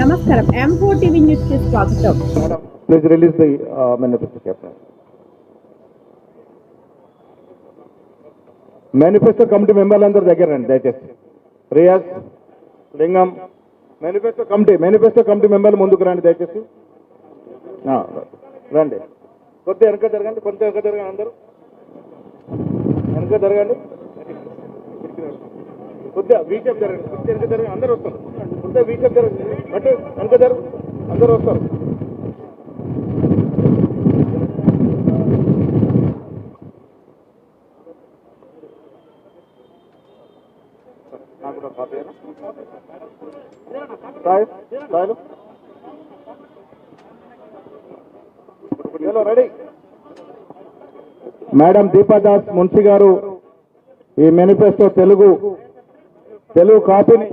నమస్కారం. M four TV న్యూస్కి స్వాగతం. Please release the manifesto uh, manifesto committee మెంబర్లందరి దగ్గర రండి దయచేసి. Riyaz Lingam manifesto committee manifesto committee మెంబర్లు ముందుకు రండి దయచేసి. రండి. కొద్దిగా వెనక జరగండి కొంత వెనక జరగండి అందరూ. వెనక జరగండి. కొద్దిగా వీషప్ జరగండి కొద్ది వెనక జరగండి అందరూ వస్తారు కొద్దిగా వీషప్ జరుగుతుంది అంటే వెనక జరగ. అందరూ వస్తారు. మేడం దీపాదాస్ మున్షి గారు ఈ మేనిఫెస్టో తెలుగు తెలుగు కాపీని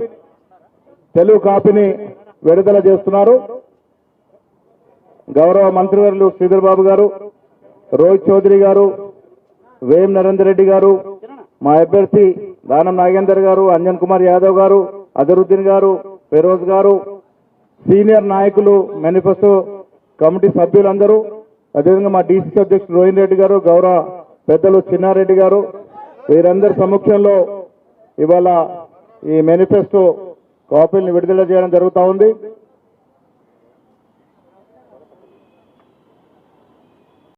తెలుగు కాపీని విడుదల చేస్తున్నారు. గౌరవ మంత్రివర్యులు శ్రీధర్ బాబు గారు రోహిత్ చౌదరి గారు వేం నరేందర్ రెడ్డి గారు మా అభ్యర్థి దానం నాగేందర్ గారు అంజన్ కుమార్ యాదవ్ గారు అజరుద్దీన్ గారు ఫెరోజ్ గారు సీనియర్ నాయకులు మేనిఫెస్టో కమిటీ సభ్యులందరూ అదేవిధంగా మా డీసీసీ అధ్యక్షుడు రోహిన్ రెడ్డి గారు గౌరవ పెద్దలు చిన్నారెడ్డి గారు వీరందరి సమక్షంలో ఇవాళ ఈ మేనిఫెస్టో కాపీలను విడుదల చేయడం జరుగుతూ ఉంది.